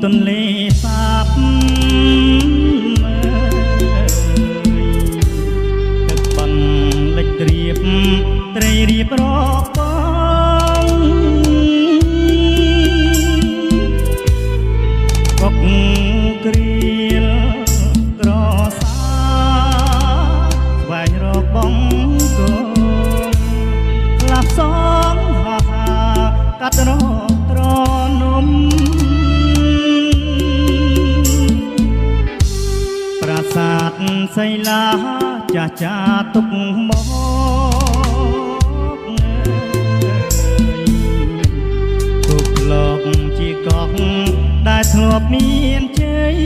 等你 កោះដែលធ្លាប់មានជ័យ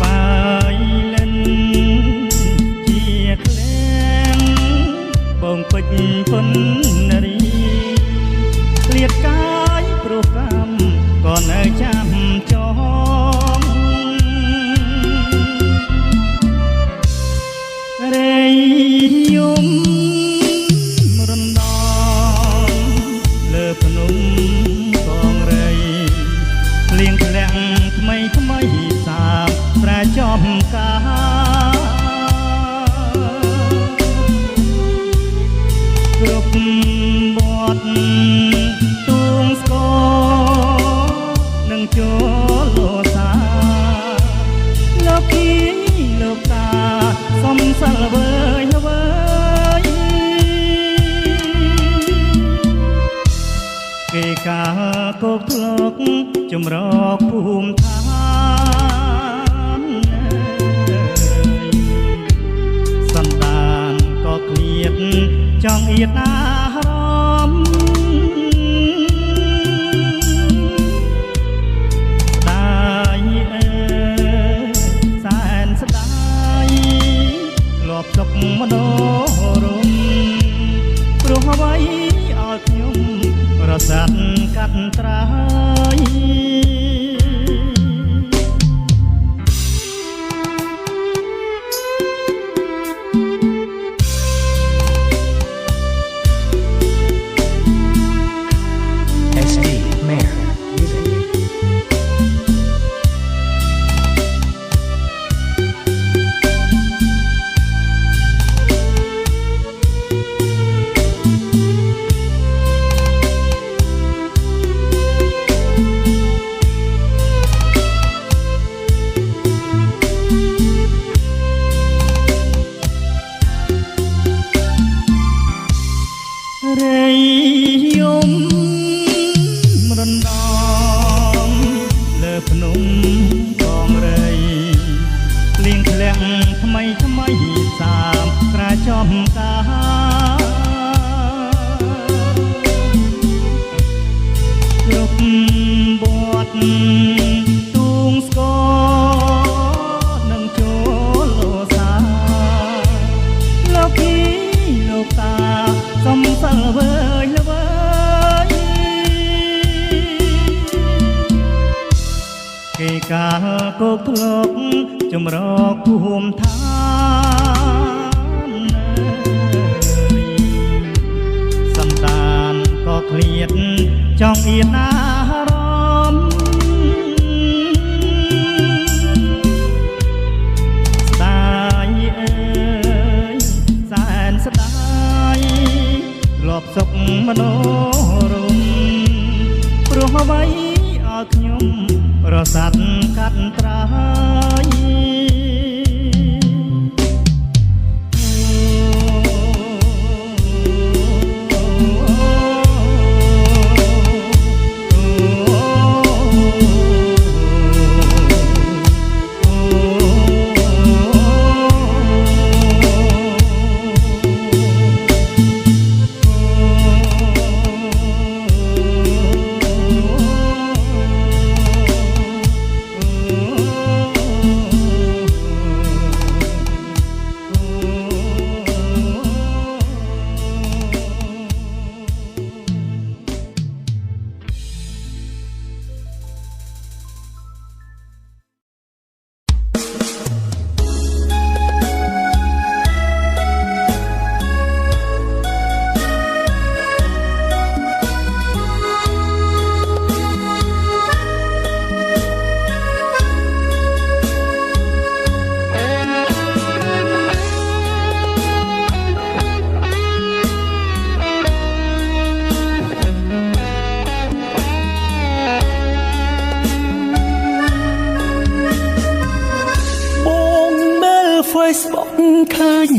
បាយលិនជាក្លែងបងពេជ្រពុន ថ្មីសាបប្រចំការគ្រប់វត្តទួងស្គរនឹងចូលលោសាលោកគីលោកតាសំសាល់វើយវើយគេកាគោកធ្លុកចម្រោកភូមិឋា Việt Nam.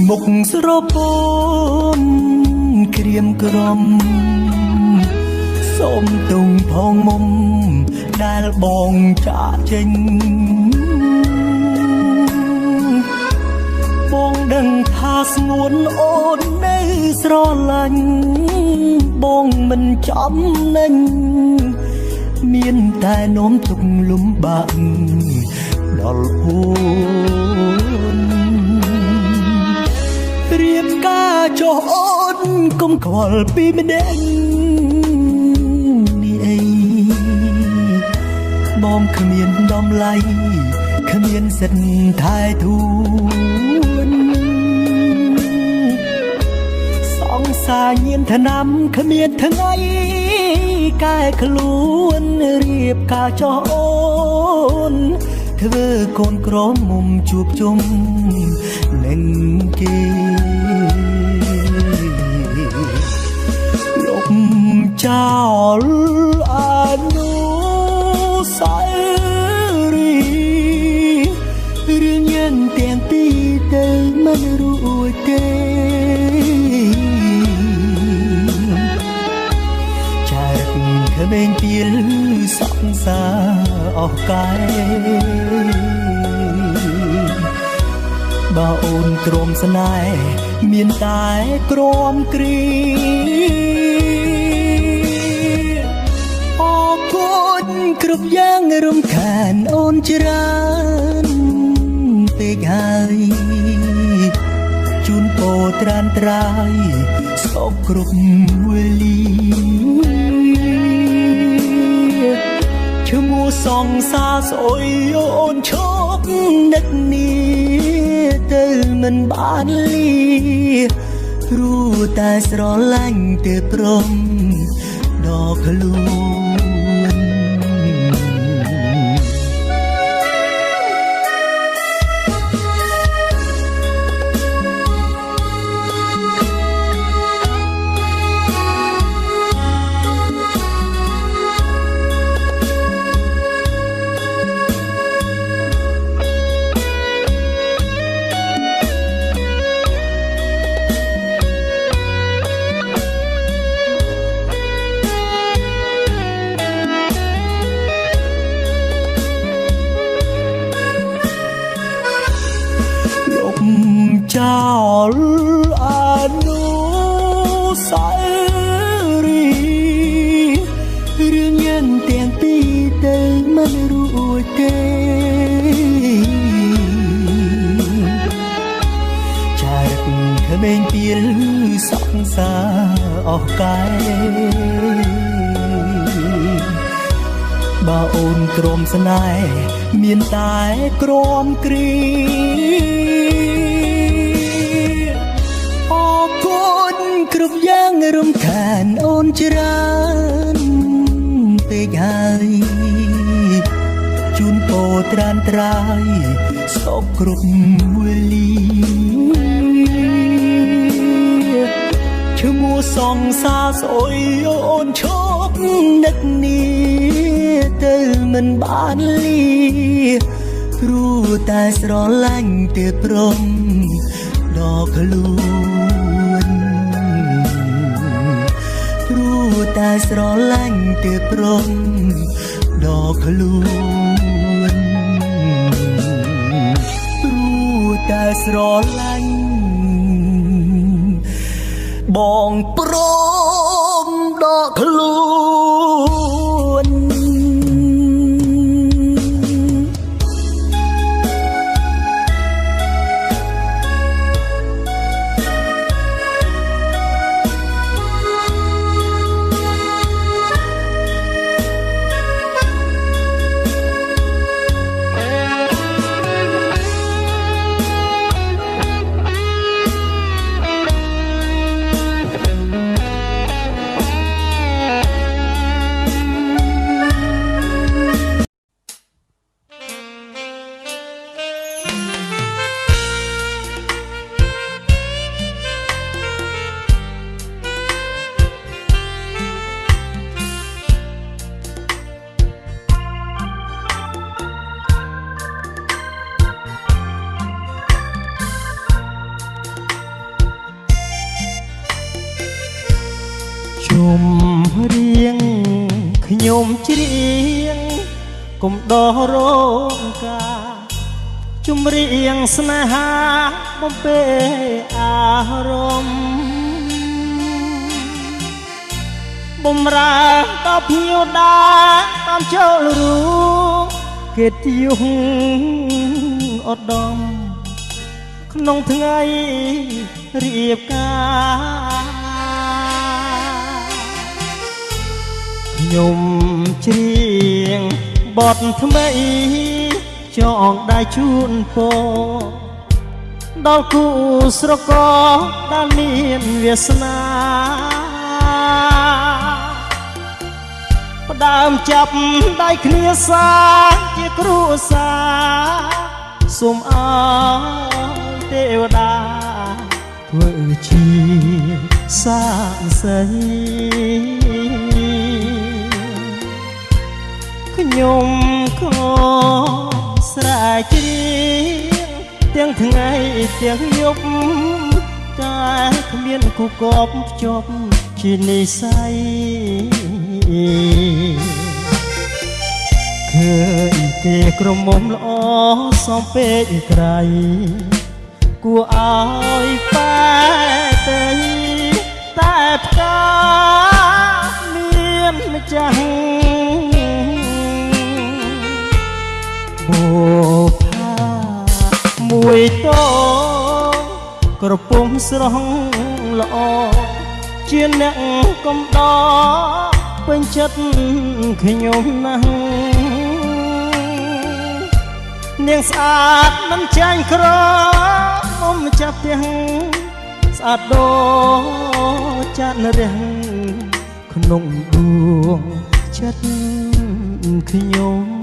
ឃើញមុខស្រពនក្រៀមក្រំសូមទុំផងមុំដែលបងចាកចេញបងដឹងថាស្ងួនអូននៅស្រឡាញ់បងមិនចំនឹងមានតែនោមទុកលំបាក់ដល់អូន ការចុះអូនកុំខ្វល់ពីម្ដងនេះអីបងគ្មានដំឡៃគ្មានសិទ្ធថែធួនសង្សារញៀនថ្នាំគ្មានថ្ងៃកែខ្លួនរៀបការចោះអូនធ្វើកូនក្រមុំជួបជុំនឹងគេ ចោលអនុស្សាវរីយ៍រឿងយ៉ាងទាំងពីរទៅមិនរួចទេចែកក្មេងពីលសង្សារអស់កាយបើអូនទ្រាំស្នេហ៍មានតែក្រំគ្រី គ្រប់យ៉ាងរំខានអូនច្រើនពេកហើយជូនពរត្រានត្រាយស្អប់គ្រប់វេលាឈ្មោះសងសាស្អុយអូនឈប់នឹកនេះទៅមិនបានលីព្រោះតែស្រឡាញ់ទៅព្រមដល់ខ្លួន សង្សារអស់កាយបើអូនទ្រាំស្នេហ៍មានតែក្រំគ្រីអរគុណគ្រប់យ៉ាងរំខានអូនច្រើនពេកហើយជូនពរត្រានត្រាយស្អប់គ្រប់វេលា សងសាស្អុយអូនឈប់នឹកនេះទៅមិនបានលីព្រោះតែស្រឡាញ់ទៅព្រមដល់ខ្លួនព្រោះតែស្រឡាញ់ទៅព្រមដល់ខ្លួនព្រោះតែស្រឡាញ់ បងព្រមដល់ខ្លួន ច្រៀងកុំដោះរោងការជំរៀងស្នេហាបំពេអារម្មណ៍បំរើដល់ភ្ញៀវដែរតាមចូលរួមកិត្តិយសឧត្តមក្នុងថ្ងៃរៀបការ ខ្ញុំច្រៀងបទថ្មីចងដៃជូនពរដល់គូស្រករដែលមានវាសនាផ្ដើមចាប់ដៃគ្នាសាជាគ្រួសារសូមអើយទេវតាធ្វើជាសាកសី ខ្ញុំក៏ស្រែកច្រៀងទាំងថ្ងៃទាំងយប់តែគ្មានគូកបភ្ជាប់ជានិស័យឃើញគេក្រមុំល្អសំពេកក្រៃគួរឲ្យប៉ែទៅតែផ្កាមានម្ចាស់ បូផាមួយតងក្រពុំស្រស់ល្អជាអ្នកកំដរពេញចិត្តខ្ញុំណាស់នាងស្អាតមិនចាញ់ក្រមុំចាប់ផ្ទះស្អាតដោចាត់រះក្នុងដួងចិត្តខ្ញុំខ្ញុំ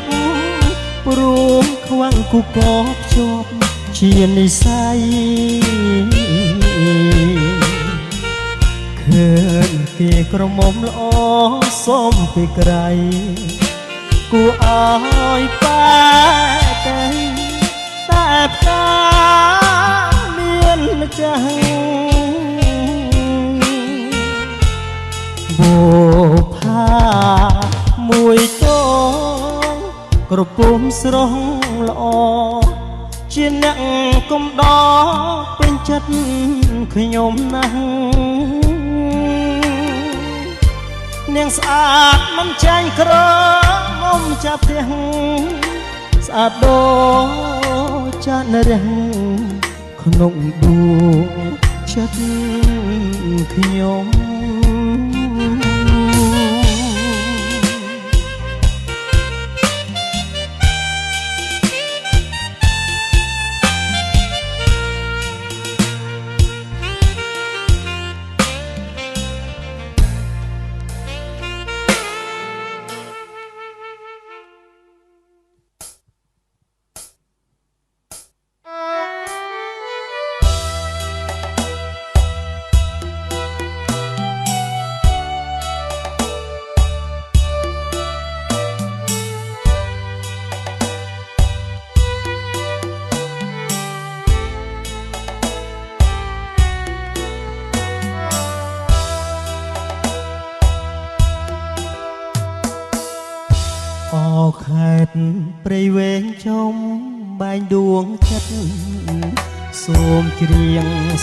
ប់ព្រមខ្វាំងគូកបភ្ជាប់ជានិស័យឃើញគេក្រមុំល្អសុំពីក្រៃគួរឲ្យប៉ែទៅតែផ្កាមានម្ចាស់បូផាមួយតង ក្រពុំស្រស់ល្អជាអ្នកកំដរពេញចិត្តខ្ញុំណាស់នាងស្អាតមិនចាញ់ក្រមុំចាប់ផ្ទះស្អាតដោចានរះក្នុងដួងចិត្តខ្ញុំ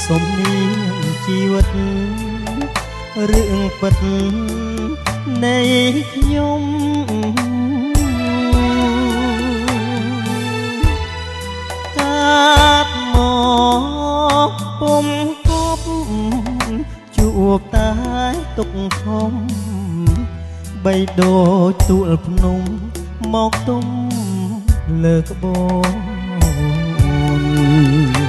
សុំនាងជីវិតរឿងពិតនៃខ្ញុំកាត់មកពុំគប់ជួបតែទុកធំបីដូចទួលភ្នំមកទុំលើក្បូន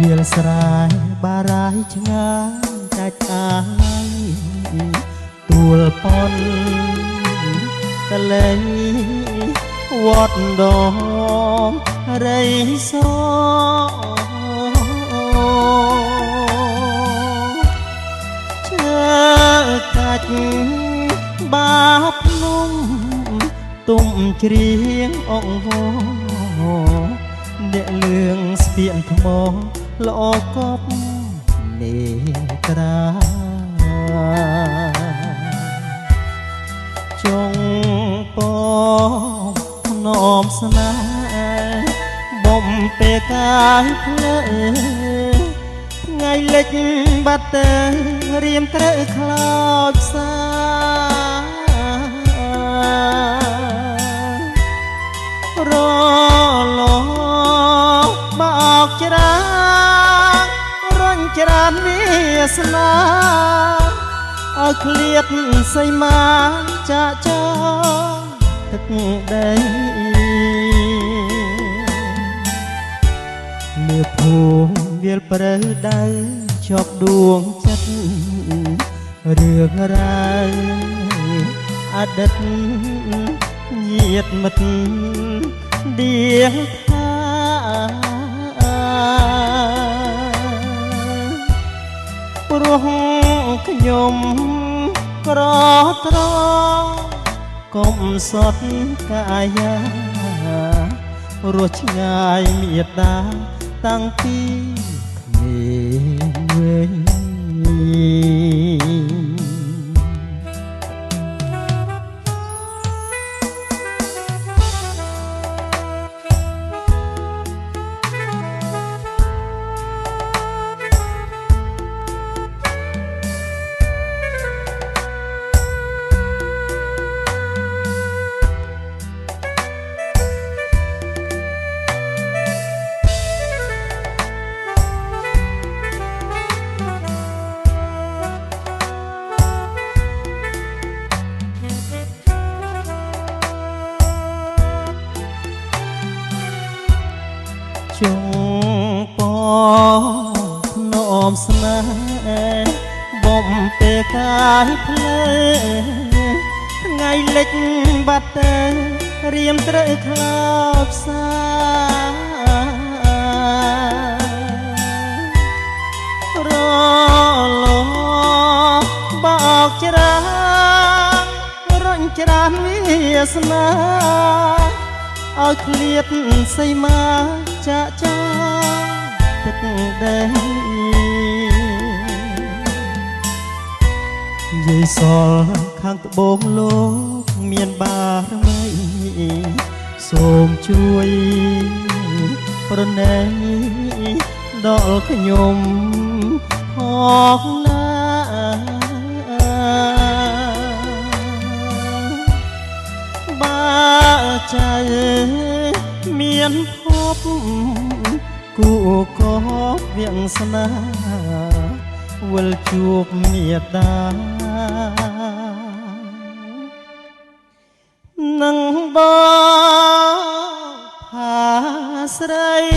វាលស្រែបារាយឆ្ងាយចាច់អាយទួលប៉ុនកលែងវត្តដងរៃសឈើកាច់បាភ្នំទុំច្រៀងអងវអ្នកលឿងស្ពានថ្ម ល្អកប់នេត្រាចុងពភ្នំស្នេហ៍បំពេកាយភ្លើថ្ងៃលិចបាត់ទៅរៀមត្រូវខ្លោចផ្សា នវាសនាឲ្យឃ្លៀតសីមាចាក់ចោលទឹកដីមាភូមិវាលព្រៅដៅជាប់ដួងចិត្តរឿងរ៉ាវអតីតញាតមិត្តដៀង ព្រោះខ្ញុំក្រត្រកុំសត់កាយារស់ឆ្ងាយមេត្តាតាំងពី ទៅរៀមត្រូវខ្លោចផ្សារលបអោកច្រារញច្រានវាសនាឲ្យឃ្លៀតសីមាចាក់ចោលទឹកដីយាយសល់ ខាងត្បូងលោកមានបារមីសូមជួយប្រណីដល់ខ្ញុំផងណាបាចៅមានភពគូកបវាំងស្នាវិលជួបមេដា បងផាស្រី